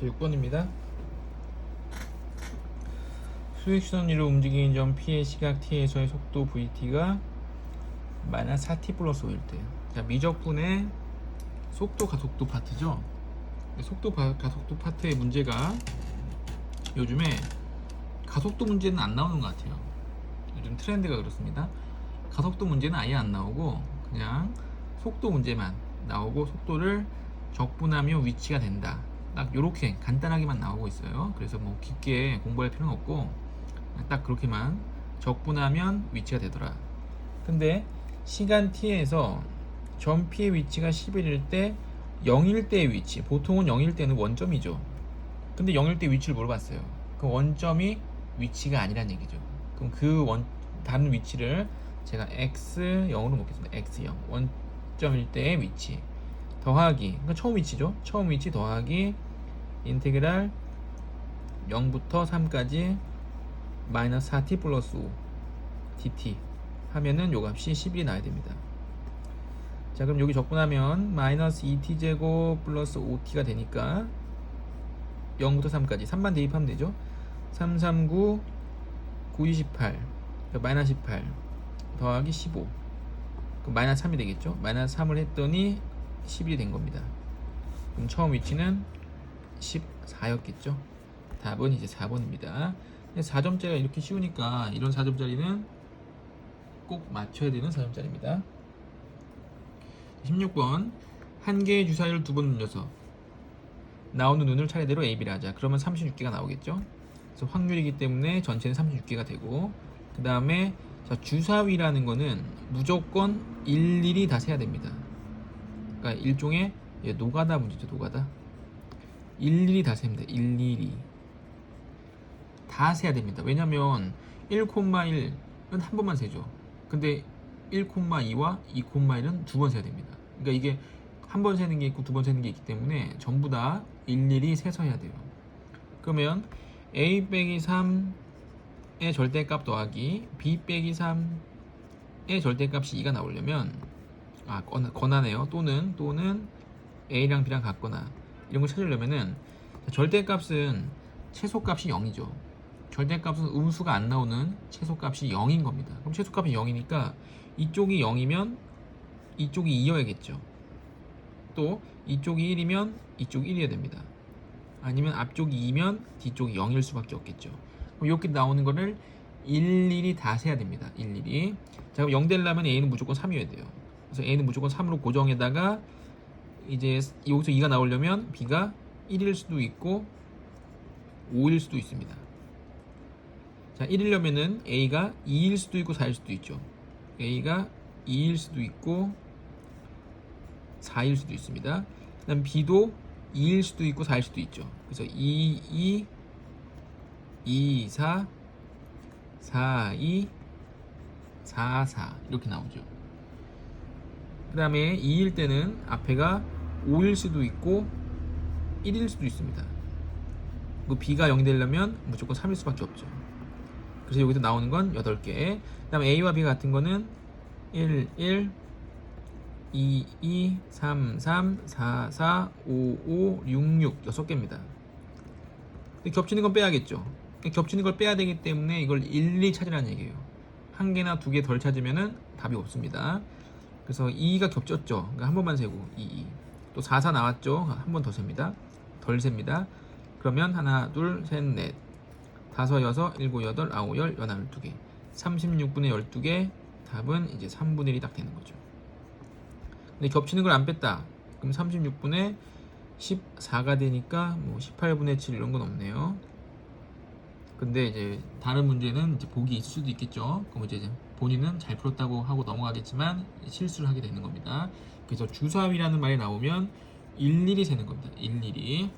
자, 6번입니다. 수익선으로 움직이는 점 P의 시각 T에서의 속도 VT가 마이너스 4T 플러스 5일 때. 자, 미적분의 속도 가속도 파트죠. 속도 가, 가속도 파트의 문제가 요즘에 가속도 문제는 안 나오는 것 같아요. 요즘 트렌드가 그렇습니다. 가속도 문제는 아예 안 나오고 그냥 속도 문제만 나오고 속도를 적분하며 위치가 된다. 딱 이렇게 간단하게만 나오고 있어요. 그래서 뭐 깊게 공부할 필요는 없고 딱 그렇게만 적분하면 위치가 되더라. 근데 시간 t에서 점 p의 위치가 11일 때 0일 때의 위치 보통은 0일 때는 원점이죠. 근데 0일 때 위치를 물어봤어요. 그 원점이 위치가 아니란 얘기죠. 그럼 그 원 다른 위치를 제가 x 0으로 놓겠습니다. x 0 원점일 때의 위치 더하기 그러니까 처음 위치죠. 처음 위치 더하기 인테그랄 0부터 3까지 마이너스 4t 플러스 5 dt 하면은 요 값이 10이 나야 됩니다. 자 그럼 여기 적분하면 마이너스 2t 제곱 플러스 5t가 되니까 0부터 3까지 3만 대입하면 되죠. 3, 3, 9, 9, 28 그러니까 마이너스 18 더하기 15 그럼 마이너스 3이 되겠죠. 마이너스 3을 했더니 11이 된 겁니다. 그럼 처음 위치는 14였겠죠. 답은 이제 4번입니다. 4점짜리가 이렇게 쉬우니까 이런 4점짜리는 꼭 맞춰야 되는 4점짜리입니다. 16번 한 개의 주사위를 두 번 눌려서 나오는 눈을 차례대로 A, B를 하자. 그러면 36개가 나오겠죠. 그래서 확률이기 때문에 전체는 36개가 되고 그 다음에 주사위라는 거는 무조건 일일이 다 세야 됩니다. 그러니까 일종의 예, 노가다 문제죠. 노가다. 일일이 다 셉니다. 일일이 다 세야 됩니다. 왜냐면 1,1은 한 번만 세죠. 근데 1,2와 2,1은 두 번 세야 됩니다. 그러니까 이게 한 번 세는 게 있고 두 번 세는 게 있기 때문에 전부 다 일일이 세서 해야 돼요. 그러면 a 빼기 3의 절대값 더하기 b 빼기 3의 절대값이 2가 나오려면 아 권- 권하네요. 또는 또는 a랑 b랑 같거나 이런 걸 찾으려면은 절대값은 최소값이 0이죠. 절대값은 음수가 안 나오는 최소값이 0인 겁니다. 그럼 최소값이 0이니까 이쪽이 0이면 이쪽이 2여야겠죠. 또 이쪽이 1이면 이쪽이 1이어야 됩니다. 아니면 앞쪽이 2면 뒤쪽이 0일 수밖에 없겠죠. 그럼 이렇게 나오는 거를 일일이 다 세야 됩니다. 일일이. 자, 그럼 0 되려면 a는 무조건 3이어야 돼요. 그래서 a는 무조건 3으로 고정에다가 이제 여기서 2가 나오려면 b가 1일 수도 있고 5일 수도 있습니다. 자, 1이려면은 a가 2일 수도 있고 4일 수도 있죠. a가 2일 수도 있고 4일 수도 있습니다. 그다음 b도 2일 수도 있고 4일 수도 있죠. 그래서 2, 2, 2, 4, 4, 2, 4, 4 이렇게 나오죠. 그 다음에 2일 때는 앞에가 5일 수도 있고 1일 수도 있습니다. 그 b가 0이 되려면 무조건 3일 수밖에 없죠. 그래서 여기서 나오는 건 8개. 그 다음에 a와 b 같은 거는 1, 1, 2, 2, 3, 3, 4, 4, 5, 5, 6, 6 6개입니다. 근데 겹치는 건 빼야겠죠. 겹치는 걸 빼야 되기 때문에 이걸 일일이 찾으라는 얘기예요. 한 개나 두 개 덜 찾으면은 답이 없습니다. 그래서 2가 겹쳤죠. 그러니까 한 번만 세고 2, 2. 또 4, 4 나왔죠. 한 번 더 셉니다. 덜 셉니다. 그러면 하나, 둘, 셋, 넷, 다섯, 여섯, 일곱, 여덟, 아홉, 열, 열하나, 열두 개. 36분의 12개 답은 이제 3분의 1이 딱 되는 거죠. 근데 겹치는 걸 안 뺐다. 그럼 36분의 14가 되니까 뭐 18분의 7 이런 건 없네요. 근데 이제 다른 문제는 이제 보기 있을 수도 있겠죠. 그럼 이제 본인은 잘 풀었다고 하고 넘어가겠지만 실수를 하게 되는 겁니다. 그래서 주사위라는 말이 나오면 일일이 세는 겁니다. 일일이.